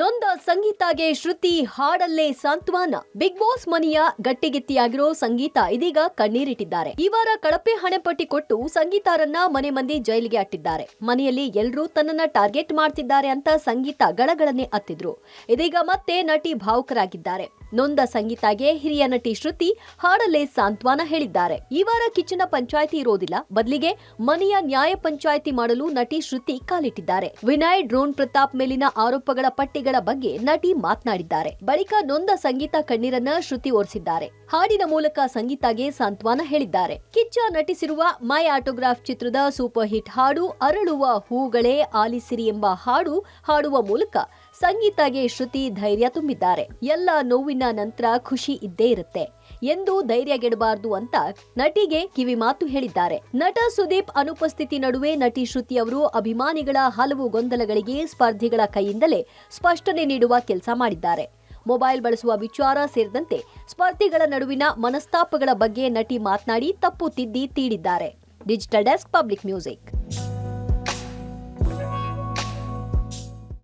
ನೊಂದ ಸಂಗೀತಾಗೆ ಶ್ರುತಿ, ಹಾಡಲ್ಲೇ ಸಾಂತ್ವಾನ. Big boss ಮನೆಯ ಗಟ್ಟಿಗಿತ್ತಿಯಾಗಿರೋ ಸಂಗೀತ ಇದೀಗ ಕಣ್ಣೀರಿಟ್ಟಿದ್ದಾರೆ. ಈ ವಾರ ಕಳಪೆ ಹಣೆಪಟ್ಟಿ ಕೊಟ್ಟು ಸಂಗೀತಾರನ್ನ ಮನೆ ಮಂದಿ ಜೈಲಿಗೆ ಅಟ್ಟಿದ್ದಾರೆ. ಮನೆಯಲ್ಲಿ ಎಲ್ಲರೂ ತನ್ನನ್ನ ಟಾರ್ಗೆಟ್ ಮಾಡ್ತಿದ್ದಾರೆ ಅಂತ ಸಂಗೀತ ಗಳಗಳನ್ನೇ ಅತ್ತಿದ್ರು. ಇದೀಗ ಮತ್ತೆ ನಟಿ ಭಾವುಕರಾಗಿದ್ದಾರೆ. ನೊಂದ ಸಂಗೀತಾಗೆ ಹಿರಿಯ ನಟಿ ಶ್ರುತಿ, ಹಾಡಲ್ಲೇ ಸಾಂತ್ವಾನ ಹೇಳಿದ್ದಾರೆ. ಈ ವಾರ ಕಿಚ್ಚನ ಪಂಚಾಯಿತಿ ಇರೋದಿಲ್ಲ. ಬದಲಿಗೆ ಮನೆಯ ನ್ಯಾಯ ಪಂಚಾಯಿತಿ ಮಾಡಲು ನಟಿ ಶ್ರುತಿ ಕಾಲಿಟ್ಟಿದ್ದಾರೆ. ವಿನಯ್ ಡ್ರೋನ್ ಪ್ರತಾಪ್ ಮೇಲಿನ ಆರೋಪಗಳ ಪಟ್ಟಿಗಳ ಬಗ್ಗೆ ನಟಿ ಮಾತನಾಡಿದ್ದಾರೆ. ಬಳಿಕ ನೊಂದ ಸಂಗೀತ ಕಣ್ಣೀರನ್ನ ಶ್ರುತಿ ಓರಿಸಿದ್ದಾರೆ. ಹಾಡಿನ ಮೂಲಕ ಸಂಗೀತಾಗೆ ಸಾಂತ್ವನ ಹೇಳಿದ್ದಾರೆ. ಕಿಚ್ಚ ನಟಿಸಿರುವ ಮೈ ಆಟೋಗ್ರಾಫ್ ಚಿತ್ರದ ಸೂಪರ್ ಹಿಟ್ ಹಾಡು ಅರಳುವ ಹೂಗಳೇ ಆಲಿಸಿರಿ ಎಂಬ ಹಾಡು ಹಾಡುವ ಮೂಲಕ ಸಂಗೀತಾಗೆ ಶ್ರುತಿ ಧೈರ್ಯ ತುಂಬಿದ್ದಾರೆ. ಎಲ್ಲ ನೋವಿನ ನಂತರ ಖುಷಿ ಇದ್ದೇ ಇರುತ್ತೆ. ಎಂದು ಧೈರ್ಯಗೆಡಬಾರದು ಅಂತ ನಟಿಗೆ ಕಿವಿ ಮಾತು ಹೇಳಿದ್ದಾರೆ. ನಟ ಸುದೀಪ್ ಅನುಪಸ್ಥಿತಿ ನಡುವೆ ನಟಿ ಶ್ರುತಿ ಅವರು ಅಭಿಮಾನಿಗಳ ಹಲವು ಗೊಂದಲಗಳಿಗೆ ಸ್ಪರ್ಧಿಗಳ ಕೈಯಿಂದಲೇ ಸ್ಪಷ್ಟನೆ ನೀಡುವ ಕೆಲಸ ಮಾಡಿದ್ದಾರೆ. ಮೊಬೈಲ್ ಬಳಸುವ ವಿಚಾರ ಸೇರಿದಂತೆ ಸ್ಪರ್ಧಿಗಳ ನಡುವಿನ ಮನಸ್ತಾಪಗಳ ಬಗ್ಗೆ ನಟಿ ಮಾತನಾಡಿ ತಪ್ಪು ತಿದ್ದಿ ತೀಡಿದ್ದಾರೆ. Digital desk public music.